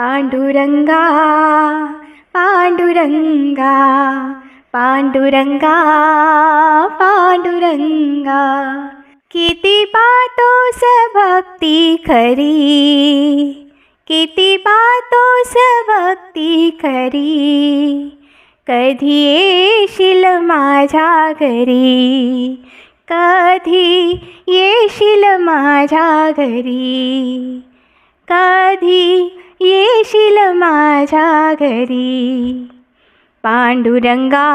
पांडुरंगा पांडुरंगा पांडुरंगा पांडुरंगा. किती पातोस भक्ती खरी किती पातोस भक्ती खरी. कधी येशील माझ्या घरी कधी येशील माझ्या घरी. कधी येशील माझ्या घरी. पांडुरंगा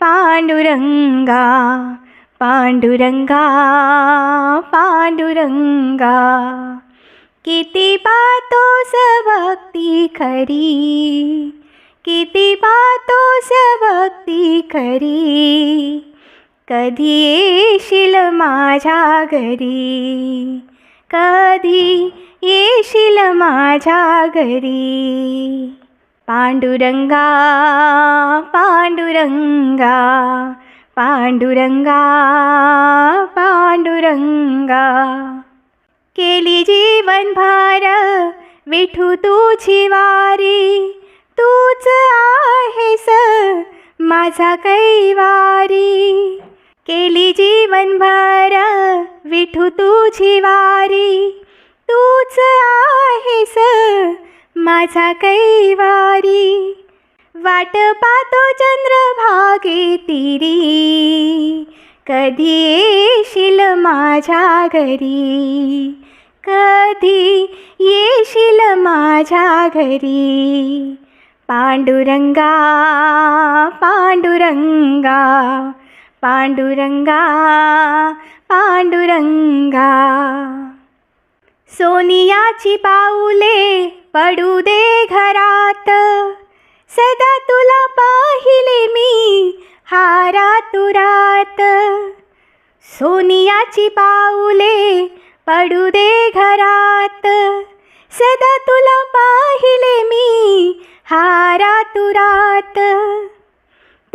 पांडुरंगा पांडुरंगा पांडुरंगा. किती पातोस भक्ती खरी किती पातोस भक्ती खरी. कधी येशील माझ्या घरी कधी येशील माझ्या घरी. पांडुरंगा पांडुरंगा पांडुरंगा पांडुरंगा. केली जीवन भार विठू तुझी वारी. तूच आहेस माझा कैवारी. केली जीवन भार विठू तुझी वारी. तूच आहेस माझा कैवारी. वाट पातो चंद्रभागे तिरी. कधी येशील माझ्या घरी? कधी येशील माझ्या घरी? पांडुरंगा पांडुरंगा पांडुरंगा पांडुरंगा. सोनियाची पाऊले पडू दे घरात. सदा तुला पाहिले मी हारातुरात. सोनियाची पाऊले पडू दे घरात. सदा तुला पाहिले मी हारातुरात.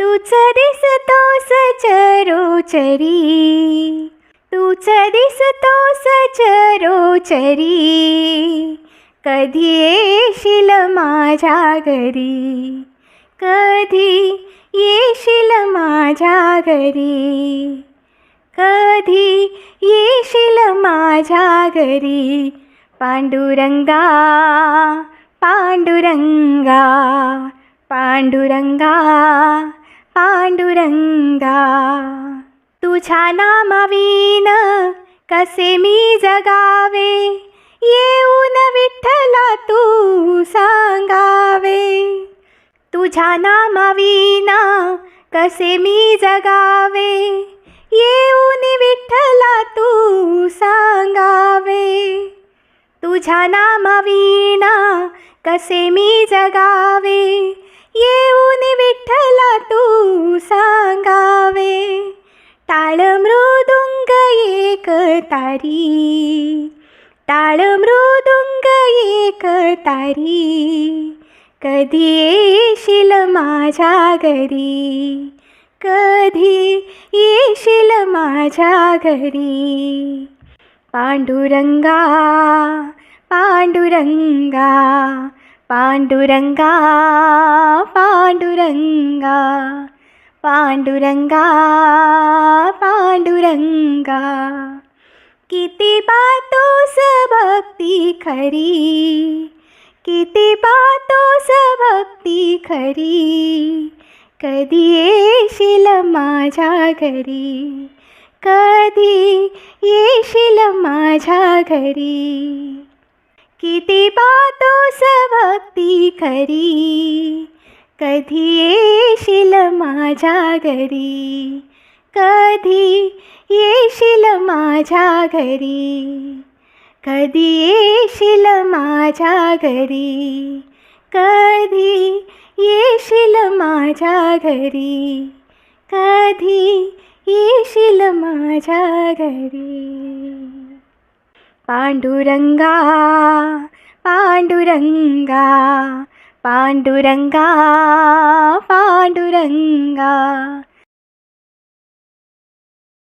तूच दिसतोस चरोचरी तूच दिसतो सचरोचरी कधी येशील माझ्या घरी? कधी येशील माझ्या घरी? कधी येशील माझ्या घरी? पांडुरंगा पांडुरंगा पांडुरंगा पांडुरंगा. तुझ्या नामावी कसे मी जगावे? येऊन विठ्ठला तू सांगावे. तुझ्या नामाविना कसे मी जगावे? येऊन विठ्ठला तू सांगावे. तुझ्या नामाविना कसे मी जगावे? येऊन विठ्ठला तू सांगावे. एक तारी टाळ मृदुंग एक तारी कधी येशील माझ्या घरी कधी येशील माझ्या घरी. पांडुरंगा पांडुरंगा पांडुरंगा पांडुरंगा पांडुरंगा पांडुरंगा किती पातोस भक्ती खरी किती पातोस भक्ती खरी कधी येशील माझ्या घरी कधी येशील माझ्या घरी किती पातोस भक्ती खरी कधी येशील माझ्या घरी? कधी येशील माझ्या घरी? कधी येशील माझ्या घरी? कधी येशील माझ्या घरी? कधी येशील माझ्या घरी? पांडुरंगा पांडुरंगा पांडुरंगा पांडुरंगा